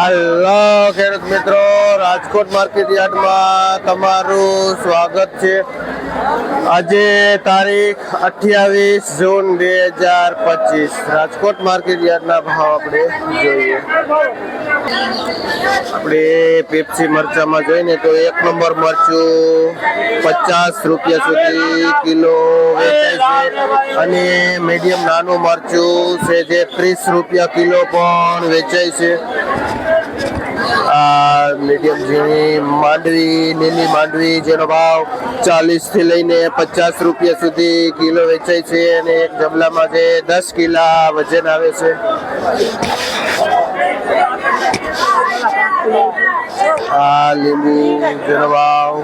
હાલો ખેડૂત મિત્રો, રાજકોટ માર્કેટ યાર્ડમાં તમારું સ્વાગત છે. આજે તારીખ અઠ્યાવીસ જૂન બે હજાર પચીસ. રાજકોટ માર્કેટ યાર્ડના ભાવ આપણે જોઈએ. આપણે પેપ્સી મરચામાં જોઈને તો એક નંબર મરચું પચાસ રૂપિયા સુધી કિલો વેચાય છે. અને મીડિયમ નાનું મરચું છે જે ત્રીસ રૂપિયા કિલો પણ વેચાય છે. મીડિયમ ઝીણી માંડવી લીલી માંડવી, જેનો ભાવ ચાલીસથી લઈને પચાસ રૂપિયા સુધી કિલો વેચાય છે અને એક જમલામાં જે દસ કિલા વજન આવે છે. આ લીંબુ જેનો ભાવ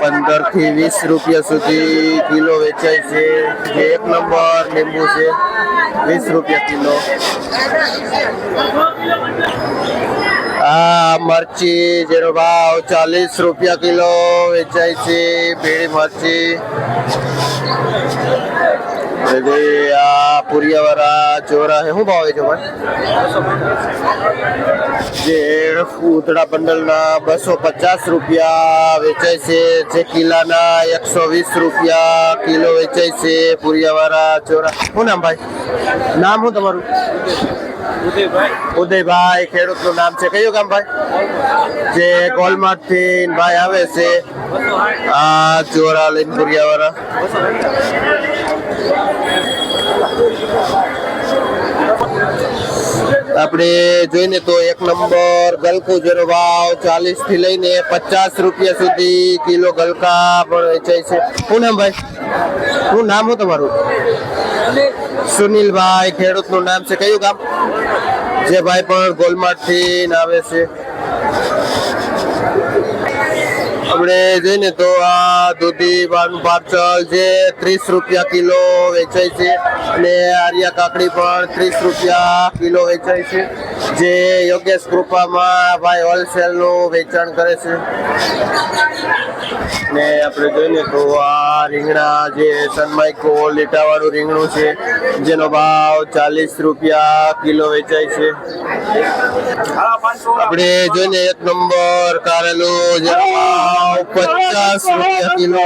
પંદરથી વીસ રૂપિયા સુધી કિલો વેચાય છે. જે એક નંબર લીંબુ છે, વીસ રૂપિયા કિલો. આ મરચી જેનો ભાવ ચાલીસ રૂપિયા કિલો વેચાય છે ભીડી મરચી. પછી આ પુરિયાવાળા ચોરા છે શું ભાવે છે ભાઈ જે ઉતડા બંડલના બસો પચાસ રૂપિયા વેચાય છે જે કિલ્લાના એકસો વીસ રૂપિયા કિલો વેચાય છે પુરિયાવાળા ચોરા શું નામ ભાઈ નામ શું તમારું ઉદયભાઈ ખેડૂતનું નામ છે. કયું ગામ ભાઈ? જે ગોલમાર્ટથી ભાઈ આવે છે. આ ચોરા લઈને પુરિયાવાળા આપણે જોઈને તો એક નંબર ગલકુ જેનો ભાવ ચાલીસથી લઈને પચાસ રૂપિયા સુધી કિલો ગલકા પણ વેચાય છે. શું નામ ભાઈ? શું નામ હું તમારું? સુનિલભાઈ ખેડૂતનું નામ છે. કયું ગામ? જે ભાઈ પણ ગોલમાર્ટથી આવે છે. આપણે જોઈને તો આ દૂધી બારનું પાર્સલ જે ત્રીસ રૂપિયા કિલો વેચાય છે અને આર્યા કાકડી પણ ત્રીસ રૂપિયા કિલો વેચાય છે. જે યોગેશ કૃપામાં ભાઈ હોલસેલનું વેચાણ કરે છે. ને આપણે જોઈએ તો આ રીંગણા જે સનમાઇકો લીટાવાળું રીંગણું છે, જેનો ભાવ ચાલીસ રૂપિયા કિલો વેચાય છે. આપણે જોઈને એક નંબર કારેલું, જેનો ભાવ પચાસ રૂપિયા કિલો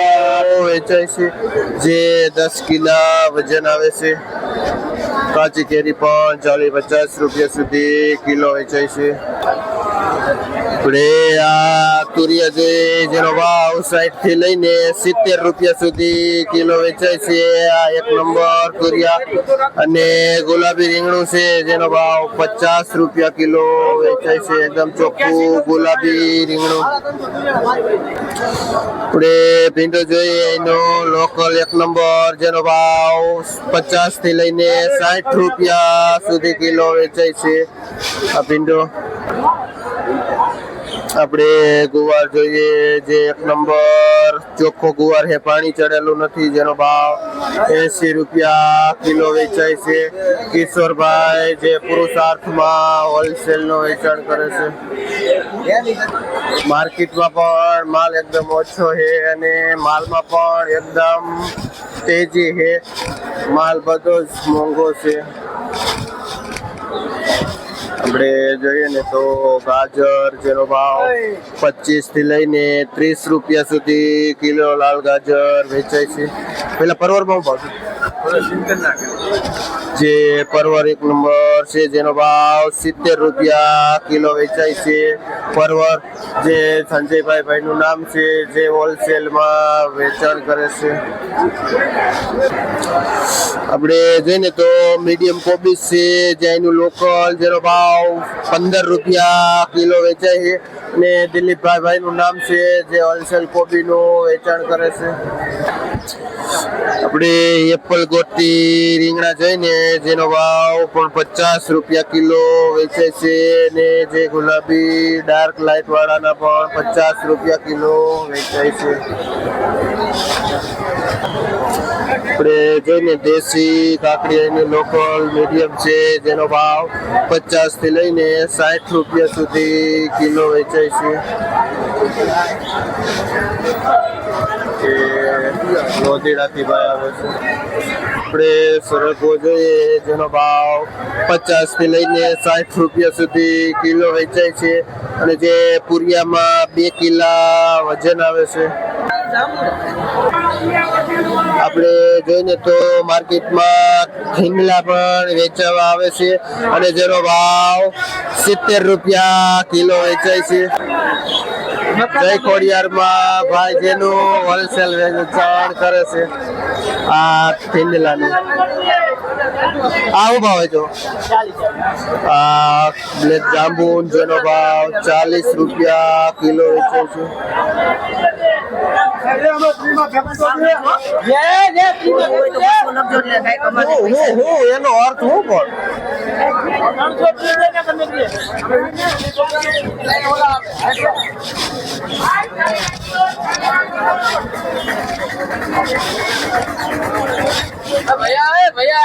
વેચાય છે, જે દસ કિલા વજન આવે છે. કાચી કેરી પણ ચાલીસ પચાસ રૂપિયા સુધી કિલો વેચાય છે. આપણે આ તુરિયા જોઈએ જેનો ભાવ સાઠથી લઈને સિત્તેર રૂપિયા સુધી કિલો વેચાય છે, આ એક નંબર તુરિયા. અને ગુલાબી રીંગણું છે, જેનો ભાવ પચાસ રૂપિયા કિલો વેચાય છે, એકદમ ચોખ્ખું ગુલાબી રીંગણું. આપણે ભીંડો જોઈએ, એનો લોકલ એક નંબર, જેનો ભાવ પચાસથી લઈને સાઠ રૂપિયા સુધી કિલો વેચાય છે, આ ભીંડો. આપણે ગુવાર જોઈએ, જે એક નંબર ચોખ્ખો ગુવાર છે, પાણી ચડેલું નથી, જેનો ભાવ એસી રૂપિયા કિલો વેચાય છે. કિશોરભાઈ જે પુરુષાર્થમાં હોલસેલનું વેચાણ કરે છે. માર્કેટમાં પણ માલ એકદમ ઓછો છે અને માલમાં પણ એકદમ તેજી છે. માલ બધો જ મોંઘો છે. આપણે જોઈએ ને તો ગાજર, જેનો ભાવ પચીસથી લઈને ત્રીસ રૂપિયા સુધી કિલો લાલ ગાજર વેચાય છે. પેલા પરવર ભાવ ભાવ જે પરવર એક નંબર છે, જેનો ભાવ સિત્તેર રૂપિયા કિલો વેચાય છે. પરવર જે સંજયભાઈ ભાઈ નું નામ છે, જે હોલસેલમાં વેચાણ કરે છે. આપણે જઈને તો મીડિયમ કોબીસ છે, જે એનું લોકલ જેનો ભાવ પંદર રૂપિયા કિલો વેચાય છે. અને દિલીપભાઈ ભાઈ નું નામ છે, જે હોલસેલ કોબીનું વેચાણ કરે છે. આપણે એપલ ગોટી રીંગણા જઈને જેનો ભાવ પણ પચાસ રૂપિયા કિલો વેચાય છે ને જે ગુલાબી ડાર્ક લાઇટ વાળાના પણ પચાસ રૂપિયા કિલો વેચાય છે. આપણે જોઈને દેશી કાકડી એની લોકલ મીડિયમ છે, જેનો ભાવ પચાસથી લઈને સાઠ રૂપિયા સુધી કિલો વેચાય છે. લોધીડાથી ભાઈ છે. આપણે સરગવો જોઈએ જેનો ભાવ પચાસથી લઈને સાઠ રૂપિયા સુધી કિલો વેચાય છે. અને જે પુરિયામાં બે કિલા વજન આવે છે. આપણે જોઈને તો માર્કેટમાં થીંગલા પણ વેચાવા આવે છે. અને જેનો ભાવ સિત્તેર રૂપિયા કિલો વેચાય છે. જય ખોડિયારમાં ભાઈ જેનું હોલસેલ વેચાણ કરે છે. આ થીંગલાનું આ શું ભાવ જો? આ બ્લેક જાંબુન જેનો ભાવ ચાલીસ રૂપિયા કિલો વેચાય છે. હું હું હું એનો અર્થ હું પણ? भैया भैया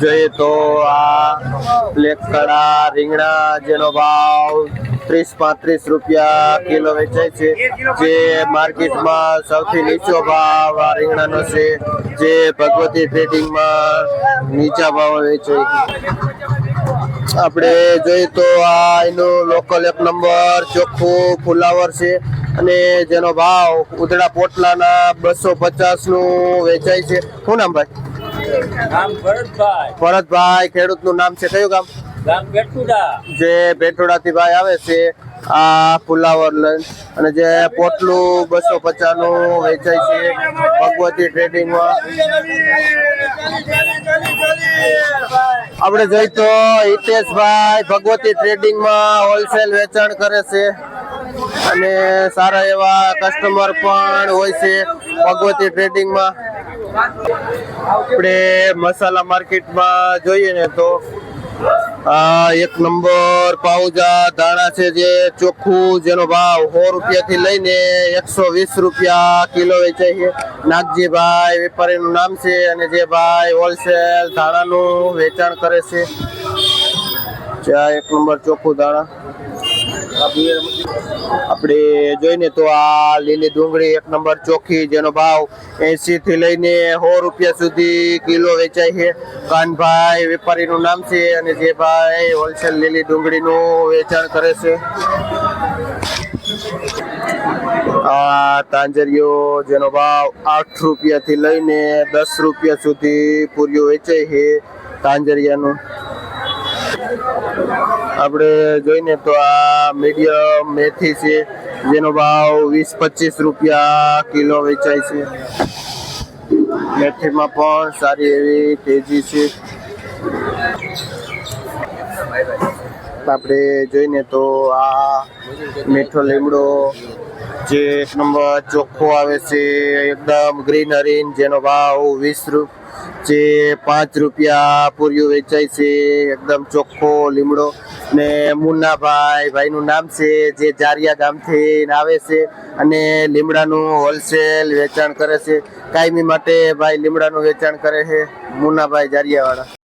જોઈએ તો આ બ્લેક કડા રીંગણા જેનો ભાવ ત્રીસ પાંત્રીસ રૂપિયા કિલો વેચાય છે. જે માર્કેટમાં સૌથી નીચો ભાવ આ રીંગણાનો છે, જે ભગવતી ટ્રેડિંગમાં નીચા ભાવ વેચાય આપણે જોઈએ તો આ એનું લોકલ એક નંબર ચોખ્ખું ફુલાવર છે. અને જેનો ભાવ ઉધડા પોટલાના બસો પચાસનું વેચાય છે. શું નામ ભાઈ? ભરતભાઈ. ખેડૂતનું નામ છે. કયું ગામ? જે બેટોડાથી ભાઈ આવે છે આ ફુલાવર લઈને અને જે પોટલું બસો પચાસનું વેચાય છે ભગવતી ટ્રેડિંગમાં આપણે જોઈ તો હિતેશભાઈ ભગવતી ટ્રેડિંગમાં હોલસેલ વેચાણ કરે છે. અને સારા એવા કસ્ટમર પણ હોય છે ભગવતી ટ્રેડિંગમાં આપણે મસાલા માર્કેટમાં જોઈએ ને તો, આ એક નંબર પાઉજા ધાણા છે જે ચોખ્ખું, જેનો ભાવ સો રૂપિયા થી લઈને એકસો વીસ રૂપિયા કિલો વેચાય છે. નાગજીભાઈ વેપારીનું નામ છે અને જે ભાઈ હોલસેલ ધાણાનું વેચાણ કરે છે. ચા એક નંબર ચોખ્ખું ધાણા. આપણે જોઈને તો આ લીલી ડુંગળી એક નંબર ચોખ્ખી જેનો ભાવ એસી થી લઈને સો રૂપિયા સુધી કિલો વેચાય છે. કાનભાઈ વેપારીનું નામ છે અને જે ભાઈ હોલસેલ લીલી ડુંગળીનું વેચાણ કરે છે. આ તાંજરીઓ જેનો ભાવ આઠ રૂપિયાથી લઈને દસ રૂપિયા સુધી પૂરીઓ વેચાય છે તાંજરિયાનું. આપણે જોઈને તો આ મીડિયમ મેથી છે, જેનો ભાવ વીસ પચીસ રૂપિયા કિલો વેચાય છે. મેથીમાં પણ સારી એવી તેજી છે. આપણે જોઈને તો આ મીઠો લીમડો જે એક નંબર ચોખ્ખો આવે છે, એકદમ ગ્રીનરી જેનો ભાવ વીસ રૂપ જે પાંચ રૂપિયા પૂર્યું વેચાય છે, એકદમ ચોખ્ખો લીમડો ને મુન્નાભાઈ ભાઈનું નામ છે, જે જારિયા ગામથી આવે છે અને લીમડાનું હોલસેલ વેચાણ કરે છે. કાયમી માટે ભાઈ લીમડાનું વેચાણ કરે છે મુન્નાભાઈ જારિયાવાળા.